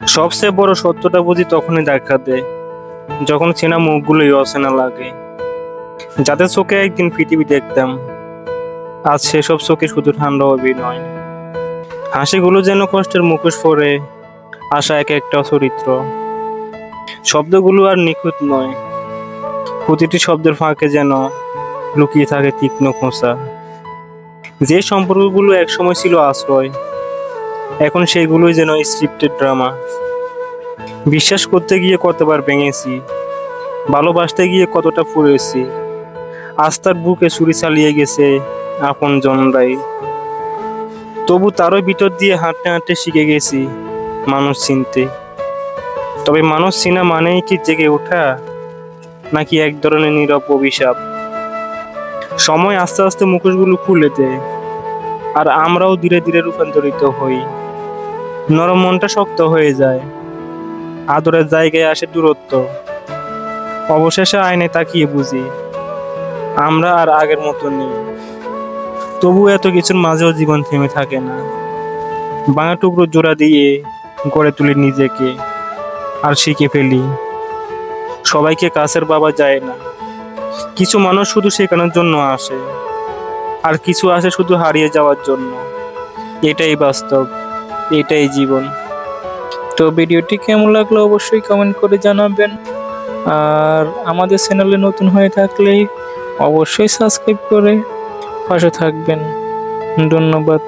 সবচেয়ে বড় সত্যটা বুঝি তখনই দেখা দেয়, যখন চেনা মুখগুলোই অচেনা লাগে। যাদের চোখে একদিন পৃথিবী দেখতাম, আজ সেসব চোখে শুধু ঠান্ডা অভিনয়। হাসিগুলো যেন কষ্টের মুখোশ পরে আসা এক একটা চরিত্র। শব্দগুলো আর নিখুঁত নয়, প্রতিটি শব্দের ফাঁকে যেন লুকিয়ে থাকে তীক্ষ্ণ খোঁচা। যে সম্পর্কগুলো একসময় ছিল আশ্রয় এখন সেগুলোই যেন স্ক্রিপ্টেড ড্রামা বিশ্বাস করতে গিয়ে কতবার ভেঙেছি, ভালোবাসতে গিয়ে কতটা ফুরেছি আস্থার বুকে ছুরি চালিয়ে গেছে আপন জনরাই। তবু তারও ভিতর দিয়ে হাঁটতে হাঁটতে শিখে গেছি মানুষ চিনতে। তবে মানুষ চিনা মানেই কি জেগে ওঠা, নাকি এক ধরনের নীরব অভিশাপ? সময় আস্তে আস্তে মুখোশগুলো খুলে দেয়, আর আমরাও ধীরে ধীরে রূপান্তরিত হই। নরম মনটা শক্ত হয়ে যায়। আদরের জায়গায় আসে দূরত্ব। অবশেষে আয়নে তাকিয়ে বুঝি, আমরা আর আগের মতো নেই। তবু এত কিছুর মাঝেও জীবন থেমে থাকে না। বাঙা টুকরো জোড়া দিয়ে গড়ে তুলি নিজেকে, আর শিখে ফেলি, সবাইকে কাছের বাবা যায় না। কিছু মানুষ শুধু শেখানোর জন্য আসে, আর কিছু আসে শুধু হারিয়ে যাওয়ার জন্য। এটাই বাস্তব। এটাই জীবন। তো ভিডিওটি কেমন লাগল অবশ্যই কমেন্ট করে জানাবেন। আর আমাদের চ্যানেলে নতুন হয়ে থাকলে অবশ্যই সাবস্ক্রাইব করে পাশে থাকবেন। ধন্যবাদ।